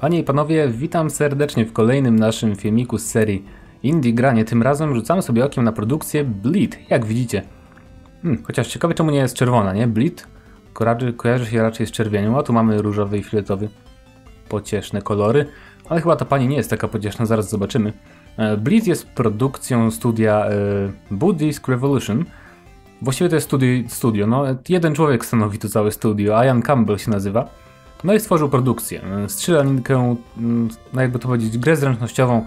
Panie i panowie, witam serdecznie w kolejnym naszym filmiku z serii Indie Granie. Tym razem rzucamy sobie okiem na produkcję Bleed, jak widzicie. Hmm, chociaż ciekawe czemu nie jest czerwona, nie? Bleed kojarzy, kojarzy się raczej z czerwienią, a tu mamy różowy i fioletowy. Pocieszne kolory, ale chyba ta pani nie jest taka pocieszna, zaraz zobaczymy. E, Bleed jest produkcją studia e, Buddhist Revolution. Właściwie to jest studio, studio, no jeden człowiek stanowi to całe studio, Ian Campbell się nazywa. No i stworzył produkcję. Strzelaninkę, no jakby to powiedzieć, grę zręcznościową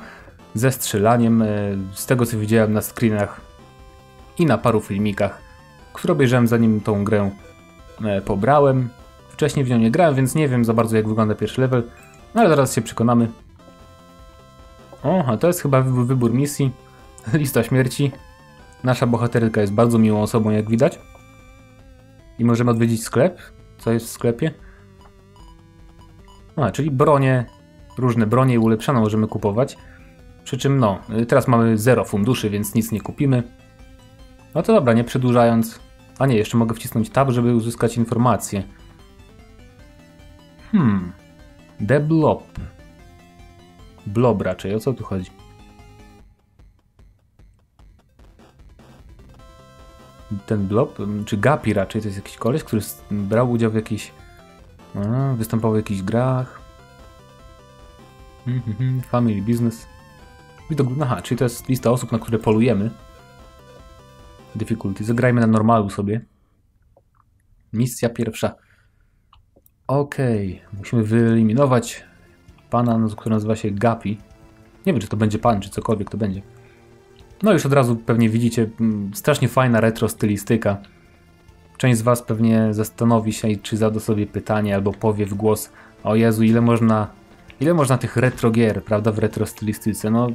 ze strzelaniem. E, z tego co widziałem na screenach i na paru filmikach, które obejrzałem zanim tą grę e, pobrałem. Wcześniej w nią nie grałem, więc nie wiem za bardzo jak wygląda pierwszy level, no ale zaraz się przekonamy. O, a to jest chyba wybór misji. Lista śmierci. Nasza bohaterka jest bardzo miłą osobą, jak widać. I możemy odwiedzić sklep. Co jest w sklepie? A, czyli bronie, różne bronie i ulepszone możemy kupować. Przy czym no, teraz mamy zero funduszy, więc nic nie kupimy. No to dobra, nie przedłużając. A nie, jeszcze mogę wcisnąć tab, żeby uzyskać informacje. Hmm. The Blob. Blob raczej, o co tu chodzi? Ten Blob, czy Gapi raczej, to jest jakiś koleś, który brał udział w jakiejś a, występował w jakichś grach. Mm family business. Widok, aha, czyli to jest lista osób, na które polujemy. Difficulty. Zagrajmy na normalu sobie. Misja pierwsza. Okej, okay. musimy wyeliminować pana, który nazywa się Gapi. Nie wiem, czy to będzie pan, czy cokolwiek to będzie. No już od razu pewnie widzicie, mm, strasznie fajna retro stylistyka. Część z Was pewnie zastanowi się, czy zada sobie pytanie albo powie w głos o Jezu, ile można, ile można tych retro gier, prawda, w retro stylistyce. No,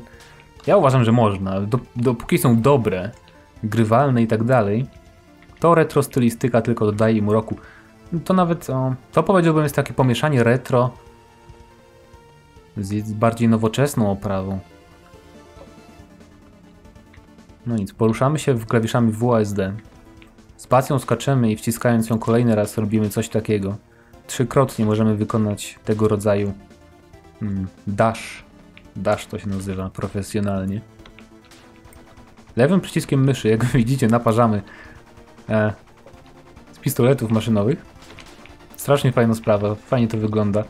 ja uważam, że można. dopóki są dobre, grywalne i tak dalej, to retro stylistyka tylko dodaje im roku. To nawet, o, to powiedziałbym jest takie pomieszanie retro z bardziej nowoczesną oprawą. No nic, poruszamy się w klawiszami WASD. Spacją skaczemy i wciskając ją kolejny raz robimy coś takiego. Trzykrotnie możemy wykonać tego rodzaju dash. Dash to się nazywa profesjonalnie. Lewym przyciskiem myszy, jak widzicie, naparzamy e, z pistoletów maszynowych. Strasznie fajna sprawa, fajnie to wygląda.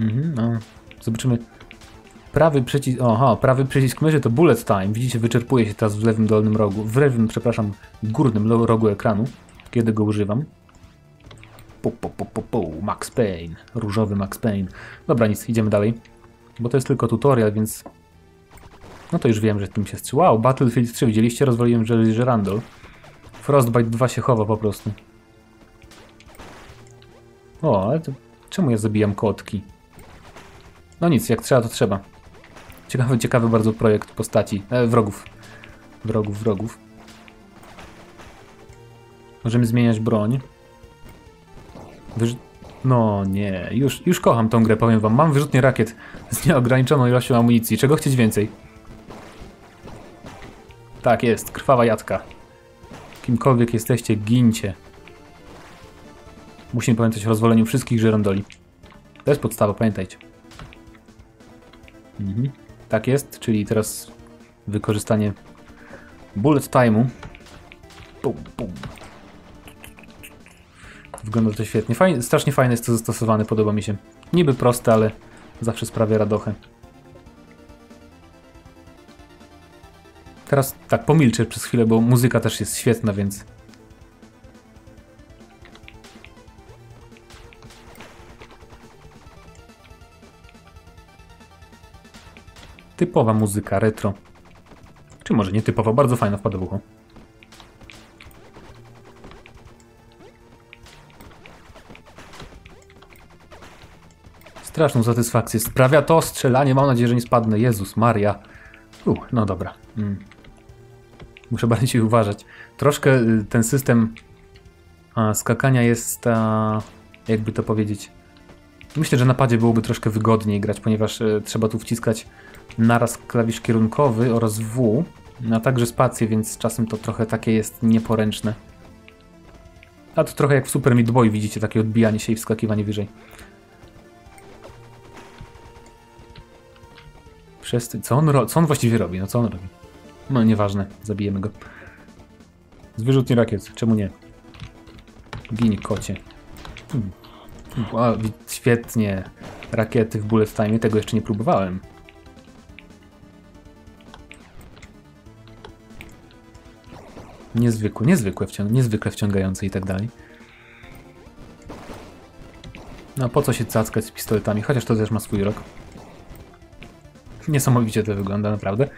Mhm, no. Zobaczymy Prawy przycisk, oha, prawy przycisk myszy to bullet time. Widzicie, wyczerpuje się teraz w lewym dolnym rogu, w lewym, przepraszam, górnym rogu ekranu, kiedy go używam. Pu, pu, pu, pu, pu, Max Payne, różowy Max Payne. Dobra, nic, idziemy dalej, bo to jest tylko tutorial, więc no to już wiem, że tym się strzela. Wow, Battlefield 3, widzieliście? Rozwaliłem Randall. Frostbite 2 się chowa po prostu. O, ale to... czemu ja zabijam kotki? No nic, jak trzeba, to trzeba. Ciekawy, ciekawy bardzo projekt postaci, e, wrogów. Wrogów, wrogów. Możemy zmieniać broń. No nie, już, już kocham tą grę, powiem wam. Mam wyrzutnie rakiet z nieograniczoną ilością amunicji. Czego chcieć więcej? Tak jest, krwawa jadka. Kimkolwiek jesteście, gincie. Musimy pamiętać o rozwoleniu wszystkich żerandoli. To jest podstawa, pamiętajcie. Mhm. Tak jest, czyli teraz wykorzystanie bullet time'u. Bum, bum. Wygląda to świetnie. Fajnie, strasznie fajne jest to zastosowane, podoba mi się. Niby proste, ale zawsze sprawia radochę. Teraz tak pomilczę przez chwilę, bo muzyka też jest świetna, więc Typowa muzyka retro. Czy może nie typowa, bardzo fajna wpada w ucho. Straszną satysfakcję sprawia to strzelanie. Mam nadzieję, że nie spadnę. Jezus Maria. Uh, no dobra. Mm. Muszę bardziej uważać. Troszkę y, ten system a, skakania jest, a, jakby to powiedzieć, Myślę, że na padzie byłoby troszkę wygodniej grać, ponieważ e, trzeba tu wciskać naraz klawisz kierunkowy oraz W, no, a także spację, więc czasem to trochę takie jest nieporęczne. A to trochę jak w Super Meat Boy widzicie, takie odbijanie się i wskakiwanie wyżej. Przez... Co on, co on właściwie robi? No co on robi? No nieważne, zabijemy go. Z wyrzutni rakiet, czemu nie? Gin kocie. Hmm. hmm a, świetnie. Rakiety w bullet time, tego jeszcze nie próbowałem. Niezwykłe, niezwykłe, wciąg niezwykle wciągające i tak dalej. No po co się cackać z pistoletami, chociaż to też ma swój rok. Niesamowicie to wygląda, naprawdę.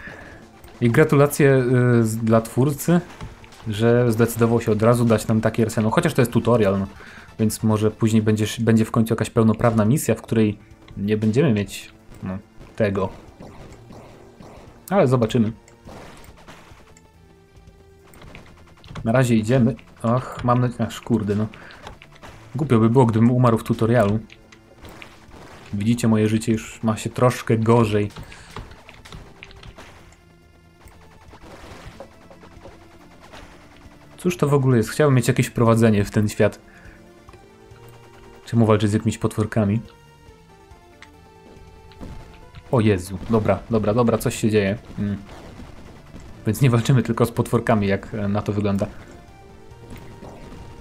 I gratulacje y, dla twórcy, że zdecydował się od razu dać nam taki arsenał, chociaż to jest tutorial, no. więc może później będziesz, będzie w końcu jakaś pełnoprawna misja, w której nie będziemy mieć no, tego. Ale zobaczymy. Na razie idziemy. Ach, mam nadzieję... Aż kurde, no. Głupio by było, gdybym umarł w tutorialu. Widzicie, moje życie już ma się troszkę gorzej. Cóż to w ogóle jest? Chciałbym mieć jakieś wprowadzenie w ten świat. Czemu walczyć z jakimiś potworkami? O Jezu, dobra, dobra, dobra, coś się dzieje. Mm. Więc nie walczymy tylko z potworkami, jak e, na to wygląda.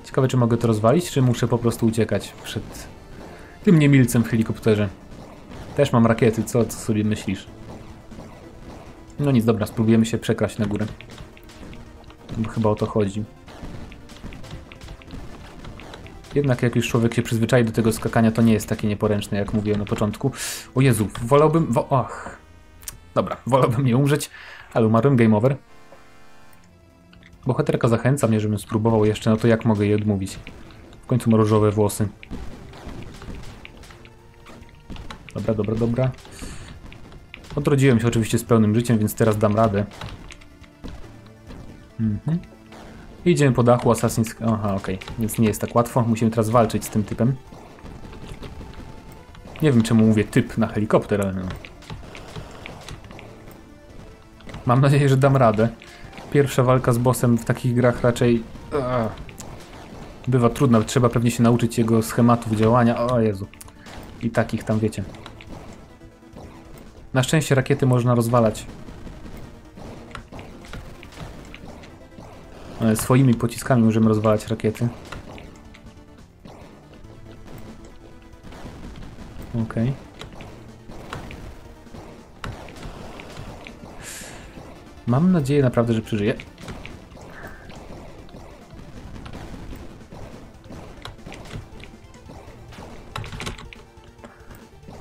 Ciekawe, czy mogę to rozwalić, czy muszę po prostu uciekać przed tym niemilcem w helikopterze. Też mam rakiety, co, co sobie myślisz? No nic, dobra, spróbujemy się przekraść na górę. Chyba o to chodzi. Jednak jak już człowiek się przyzwyczai do tego skakania, to nie jest takie nieporęczne, jak mówiłem na początku. O Jezu, wolałbym... Wo och. Dobra, wolałbym nie umrzeć, ale umarłem, game over. Bohaterka zachęca mnie, żebym spróbował jeszcze, no to jak mogę jej odmówić? W końcu ma różowe włosy. Dobra, dobra, dobra. Odrodziłem się oczywiście z pełnym życiem, więc teraz dam radę. Mhm. Idziemy po dachu Assassin's... Aha, okej. Okay. Więc nie jest tak łatwo. Musimy teraz walczyć z tym typem. Nie wiem czemu mówię typ na helikopter, ale no. Mam nadzieję, że dam radę. Pierwsza walka z bossem w takich grach raczej... Ugh. Bywa trudna, trzeba pewnie się nauczyć jego schematów działania. O Jezu. I takich tam wiecie. Na szczęście rakiety można rozwalać. E, swoimi pociskami możemy rozwalać rakiety. Okej. Okay. Mam nadzieję naprawdę, że przeżyję.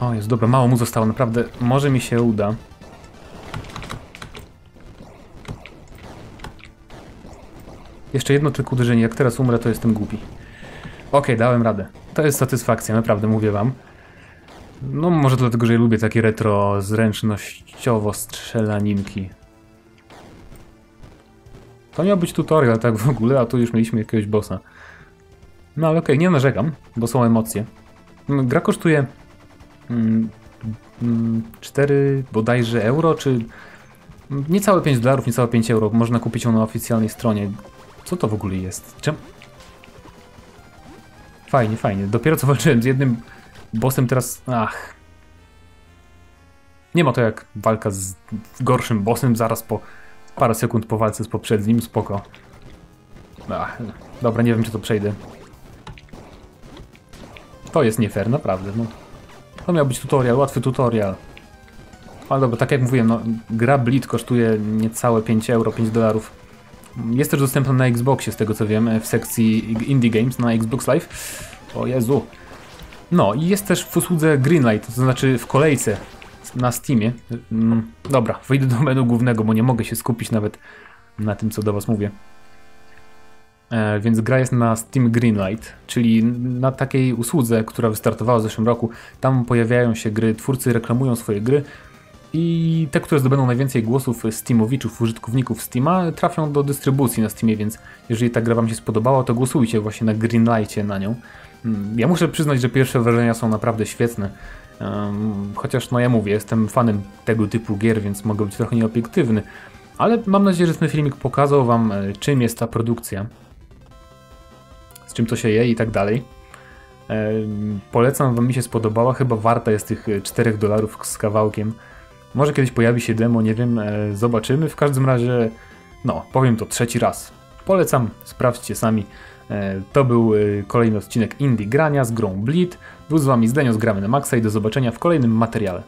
O, jest dobra, mało mu zostało, naprawdę. Może mi się uda. Jeszcze jedno tylko uderzenie, jak teraz umrę, to jestem głupi. Okej, okay, dałem radę. To jest satysfakcja, naprawdę mówię wam. No może dlatego, że ja lubię takie retro zręcznościowo strzelaninki. To miał być tutorial tak w ogóle, a tu już mieliśmy jakiegoś bossa. No ale okej, okay, nie narzekam, bo są emocje. Mm, gra kosztuje mm, 4 mm, bodajże euro, czy niecałe 5 dolarów, niecałe 5 euro. Można kupić ją na oficjalnej stronie. Co to w ogóle jest? Czym? Fajnie, fajnie. Dopiero co walczyłem z jednym bossem, teraz... Ach. Nie ma to jak walka z gorszym bossem zaraz po parę sekund po walce z poprzednim. Spoko. Ach, dobra, nie wiem czy to przejdę. To jest nie fair, naprawdę. No. To miał być tutorial, łatwy tutorial. Ale dobra, tak jak mówiłem, no, gra Bleed kosztuje niecałe 5 euro, 5 dolarów. Jest też dostępna na Xboxie, z tego co wiem, w sekcji Indie Games na Xbox Live. O Jezu. No i jest też w usłudze Greenlight, to znaczy w kolejce na Steamie. Mm, dobra, wyjdę do menu głównego, bo nie mogę się skupić nawet na tym, co do was mówię. E, więc gra jest na Steam Greenlight, czyli na takiej usłudze, która wystartowała w zeszłym roku. Tam pojawiają się gry, twórcy reklamują swoje gry, i te, które zdobędą najwięcej głosów Steamowiczów, użytkowników Steama, trafią do dystrybucji na Steamie, więc jeżeli ta gra Wam się spodobała, to głosujcie właśnie na Greenlightie na nią. Mm, ja muszę przyznać, że pierwsze wrażenia są naprawdę świetne. chociaż, no ja mówię, jestem fanem tego typu gier, więc mogę być trochę nieobiektywny. Ale mam nadzieję, że ten filmik pokazał Wam, e, czym jest ta produkcja, z czym to się je i tak dalej. Polecam Wam, mi się spodobała, chyba warta jest tych 4 dolarów z kawałkiem. Może kiedyś pojawi się demo, nie wiem, e, zobaczymy. W każdym razie, no, powiem to trzeci raz. Polecam, sprawdźcie sami. E, To był e, kolejny odcinek Indie Grania z grą Bleed. Był z wami Zdenio z Gramy na Maxa i do zobaczenia w kolejnym materiale.